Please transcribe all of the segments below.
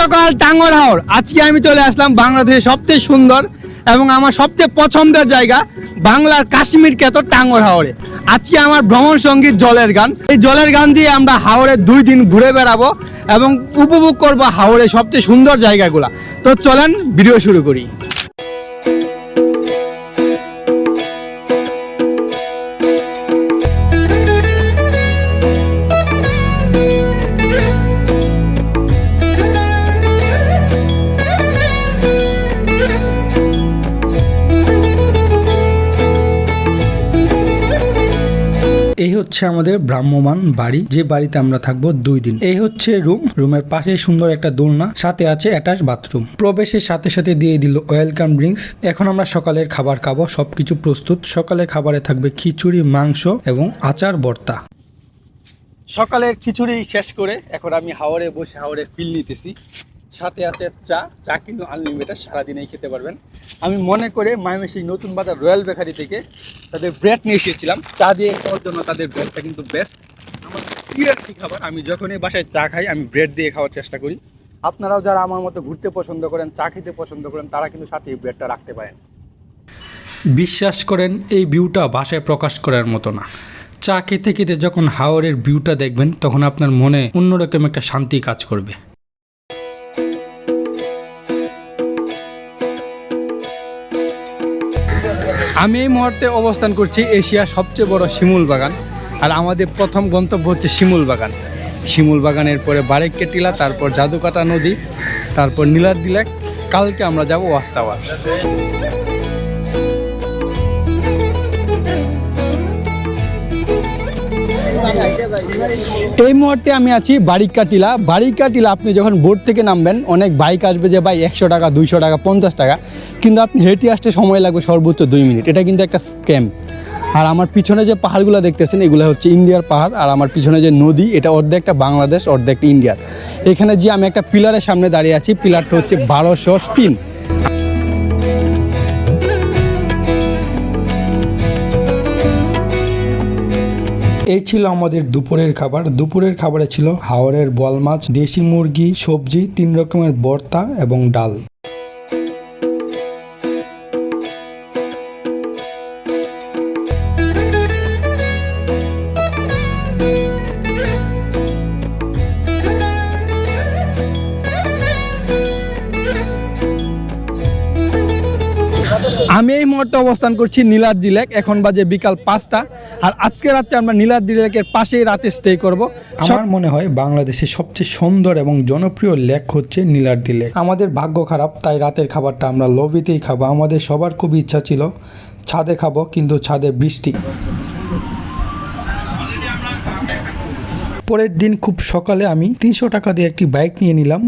সকাল টাঙ্গর হাওর। আজকে আমি চলে আসলাম বাংলাদেশের সবচেয়ে সুন্দর এবং আমার সবচেয়ে পছন্দের জায়গা বাংলার কাশ্মীর খ্যাত টাঙ্গর হাওরে। আজকে আমার ভ্রমণ সংগীত জলের গান। এই জলের গান দিয়ে আমরা হাওড়ে দুই দিন ঘুরে বেড়াবো এবং উপভোগ করব হাওড়ে সবচেয়ে সুন্দর জায়গাগুলা। তো চলেন, ভিডিও শুরু করি। হচ্ছে আমাদের ভ্রাম্যমান বাড়ি, যে বাড়িতে আমরা থাকব দুই দিন। এই হচ্ছে রুম, রুমের পাশে সুন্দর একটা দোলনা, সাথে আছে অ্যাটাচ বাথরুম। প্রবেশের সাথে সাথে দিয়ে দিল ওয়েলকাম ড্রিঙ্কস। এখন আমরা সকালের খাবার খাব, সবকিছু প্রস্তুত। সকালে খাবারে থাকবে খিচুড়ি, মাংস এবং আচার ভর্তা। সকালের খিচুড়ি শেষ করে এখন আমি হাওড়ে বসে হাওড়ে ফিল নিতেছি। সাথে আছে চা চা কিন্তু আনলিমিটেড সারাদিনেই খেতে পারবেন। আমি মনে করে মায়ামেসি নতুন বাজার রয়্যাল বেকারি থেকে তাদের ব্রেড নিয়ে এসেছিলাম। চা দিয়ে খাওয়ার জন্য তাদের ব্রেডটা কিন্তু বেস্ট আমার প্রিয় একটি খাবার, আমি যখনই বাসায় চা খাই, আমি ব্রেড দিয়ে খাওয়ার চেষ্টা করি। আপনারাও যারা আমার মতো ঘুরতে পছন্দ করেন, চা খেতে পছন্দ করেন, তারা কিন্তু সাথে এই ব্রেডটা রাখতে পারেন। বিশ্বাস করেন, এই ভিউটা ভাষায় প্রকাশ করার মতো না। চা খেতে খেতে যখন হাওরের ভিউটা দেখবেন, তখন আপনার মনে অন্যরকম একটা শান্তি কাজ করবে। আমি এই মুহূর্তে অবস্থান করছি এশিয়ার সবচেয়ে বড় শিমুল বাগান। আর আমাদের প্রথম গন্তব্য হচ্ছে শিমুল বাগান। শিমুল বাগানের পরে বারেককে টিলা তারপর জাদুকাটা নদী, তারপর নীলার দিলাক কালকে আমরা যাব ওয়াচ টাওয়ার এই মুহূর্তে আমি আছি বারিকা টিলা বারিকা টিলা আপনি যখন বোর্ড থেকে নামবেন, অনেক বাইক আসবে যে, ভাই, একশো টাকা, দুইশো টাকা, পঞ্চাশ টাকা। কিন্তু আপনি হেঁটে আসতে সময় লাগবে সর্বোচ্চ দুই মিনিট। এটা কিন্তু একটা স্ক্যাম। আর আমার পিছনে যে পাহাড়গুলো দেখতেছেন, এগুলো হচ্ছে ইন্ডিয়ার পাহাড়। আর আমার পিছনে যে নদী, এটা অর্ধেকটা বাংলাদেশ, অর্ধেকটা ইন্ডিয়ার। এখানে যে আমি একটা পিলারের সামনে দাঁড়িয়ে আছি, পিলারটা হচ্ছে বারোশো তিন। এই ছিল আমাদের দুপুরের খাবার। দুপুরের খাবারে ছিল হাওড়ের বল মাছ, দেশি মুরগি, সবজি, তিন রকমের ভর্তা এবং ডাল। আমি এই মুহূর্তে অবস্থান করছি নীলাদ্রি লেক। এখন বাজে বিকাল পাঁচটা। আর আজকে রাত্রে আমরা নীলাদ্রি লেকের পাশেই রাতে স্টে করব। আমার মনে হয় বাংলাদেশের সবচেয়ে সুন্দর এবং জনপ্রিয় লেক হচ্ছে নীলাদ্রি লেক। আমাদের ভাগ্য খারাপ তাই রাতের খাবারটা আমরা লবিতেই খাব। আমাদের সবার খুব ইচ্ছা ছিল ছাদে খাব কিন্তু ছাদে বৃষ্টি। পরের দিন খুব সকালে আমি তিনশো টাকা দিয়ে একটি বাইক নিয়ে নিলাম।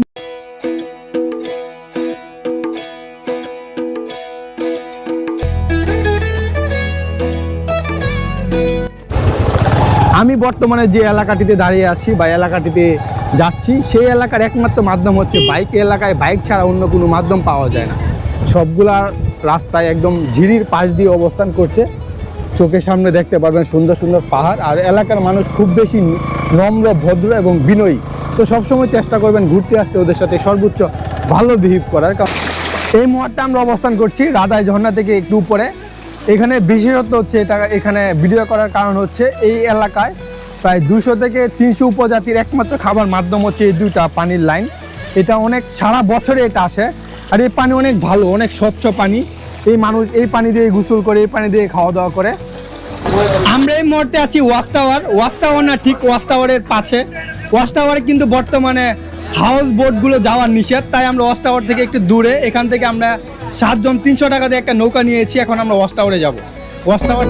আমি বর্তমানে যে এলাকাটিতে দাঁড়িয়ে আছি বা এলাকাটিতে যাচ্ছি, সেই এলাকার একমাত্র মাধ্যম হচ্ছে বাইক। এলাকায় বাইক ছাড়া অন্য কোনো মাধ্যম পাওয়া যায় না। সবগুলা রাস্তায় একদম ঝিরির পাশ দিয়ে অবস্থান করছে। চোখের সামনে দেখতে পারবেন সুন্দর সুন্দর পাহাড়। আর এলাকার মানুষ খুব বেশি নম্র, ভদ্র এবং বিনয়ী। তো সবসময় চেষ্টা করবেন ঘুরতে আসতে ওদের সাথে সর্বোচ্চ ভালো বিহেভ করার। কারণ এই মুহূর্তে আমরা অবস্থান করছি রাধায় ঝর্ণা থেকে একটু উপরে। এখানে বিশেষত্ব হচ্ছে এটা এখানে ভিডিও করার কারণ হচ্ছে এই এলাকায় প্রায় দুশো থেকে তিনশো উপজাতির একমাত্র খাবার মাধ্যম হচ্ছে এই দুইটা পানির লাইন। এটা অনেক সারা বছরে এটা আসে। আর এই পানি অনেক ভালো, অনেক স্বচ্ছ পানি। এই মানুষ এই পানি দিয়ে গোসল করে, এই পানি দিয়ে খাওয়া দাওয়া করে। আমরা এই মুহূর্তে আছি ওয়াচ টাওয়ার। ওয়াচ টাওয়ার না, ঠিক ওয়াচ টাওয়ারের পাশে। ওয়াচ টাওয়ারে কিন্তু বর্তমানে হাউস বোটগুলো যাওয়ার নিষেধ, তাই আমরা ওয়াচ টাওয়ার থেকে একটু দূরে, এখান থেকে আমরা সাতজন তিনশো টাকা দিয়ে একটা নৌকা নিয়েছি এখন আমরা ওয়াচ টাওয়ারে যাব। ওয়াচ টাওয়ার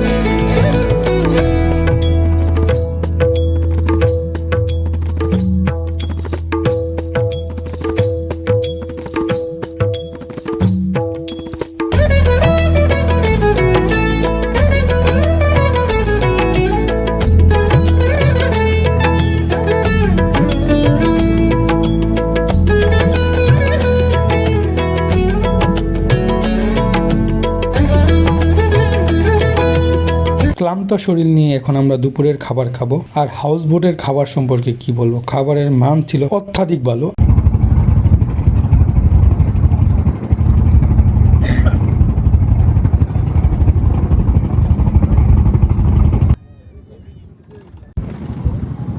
ক্লান্ত শরীর নিয়ে এখন আমরা দুপুরের খাবার খাব। আর হাউস বোটের খাবার সম্পর্কে কি বলব? খাবারের মান ছিল অত্যাধিক ভালো।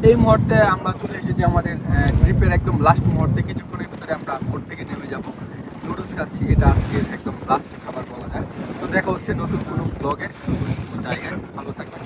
এই মুহূর্তে আমরা চলে এসেছি আমাদের ট্রিপের একদম লাস্ট মুহূর্তে। কিছুক্ষণের ভিতরে আমরা বোট থেকে নেমে যাব। নুডলস খাচ্ছি। এটা আজকে একদম লাস্ট খাবার বলা যায়। তো দেখা হচ্ছে নতুন কোনো ব্লগে はい、半分かけます。